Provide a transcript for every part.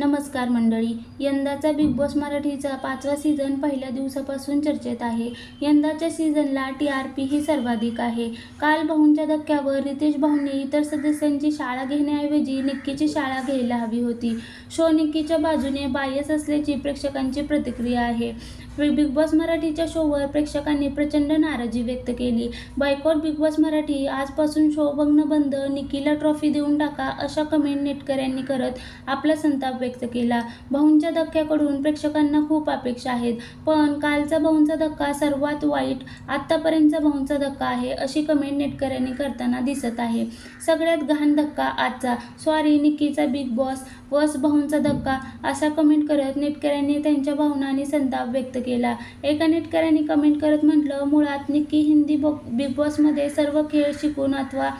नमस्कार मंडळी यंदाचा बिग बॉस मराठीचा पाचवा सीझन पहिल्या दिवसापासून चर्चेत आहे. यंदाच्या सीझनला टी आर पी ही सर्वाधिक आहे. काल भाऊंच्या धक्क्यावर रितेश भाऊंनी इतर सदस्यांची शाळा घेण्याऐवजी निक्कीची शाळा घ्यायला हवी होती. शो निक्कीच्या बाजूने बायस असल्याची प्रेक्षकांची प्रतिक्रिया आहे. बिग बॉस मराठीच्या शोवर प्रेक्षकांनी प्रचंड नाराजी व्यक्त केली. बायकॉट बिग बॉस मराठी आजपासून शो बघणं बंद निकीला ट्रॉफी देऊन टाका अशा कमेंट नेटकऱ्यांनी करत आपला संताप व्यक्त केला. भाऊंच्या धक्क्याकडून प्रेक्षकांना खूप अपेक्षा आहेत पण कालचा भाऊंचा धक्का सर्वात वाईट आत्तापर्यंतचा भाऊंचा धक्का आहे अशी कमेंट नेटकऱ्यांनी करताना दिसत आहे. सगळ्यात घाण धक्का आजचा. सॉरी निक्कीचा बिग बॉस वस भाऊंचा धक्का असा कमेंट करत नेटकऱ्यांनी त्यांच्या भावना आणि संताप व्यक्त केला. केला. एका नेटकऱ्याने कमेंट करत म्हटलं मुळात निक्की हिंदी बॉ बिग बॉसमध्ये सर्व खेळ शिकून अथवा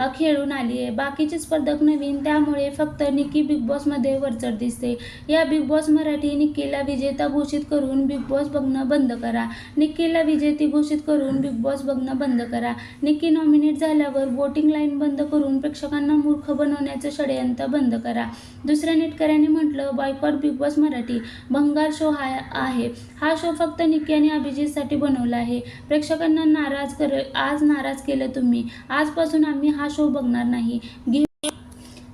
खेळून आली आहे. बाकीचे स्पर्धक नवीन त्यामुळे फक्त निक्की बिग बॉसमध्ये वरचढ दिसते. या बिग बॉस मराठी निक्कीला विजेता घोषित करून बिग बॉस बघणं बंद करा. निक्कीला विजेती घोषित करून बिग बॉस बघणं बंद करा. निक्की नॉमिनेट झाल्यावर वोटिंग लाईन बंद करून प्रेक्षकांना मूर्ख बनवण्याचं षडयंत्र बंद करा. दुसऱ्या नेटकऱ्याने म्हटलं बॉयकॉट बिग बॉस मराठी. भंगार शो हा आहे. हा शो फक्त निक्की आणि अभिजितसाठी बनवला आहे. प्रेक्षकांना नाराज कर आज नाराज केलं तुम्ही. आजपासून आम्ही हा हा शो बघणार नाही. घे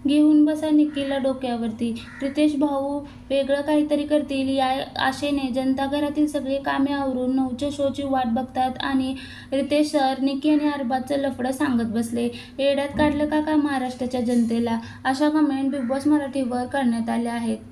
घेऊन बसा निक्कीला डोक्यावरती. रितेश भाऊ वेगळं काहीतरी करतील या आशेने जनता घरातील सगळे कामे आवरून नऊच्या शोची वाट बघतात आणि रितेश सर निक्की आणि अरबाजचं लफडं सांगत बसले. येड्यात काढलं का का महाराष्ट्राच्या जनतेला. अशा कमेंट बिग बॉस मराठीवर करण्यात आल्या आहेत.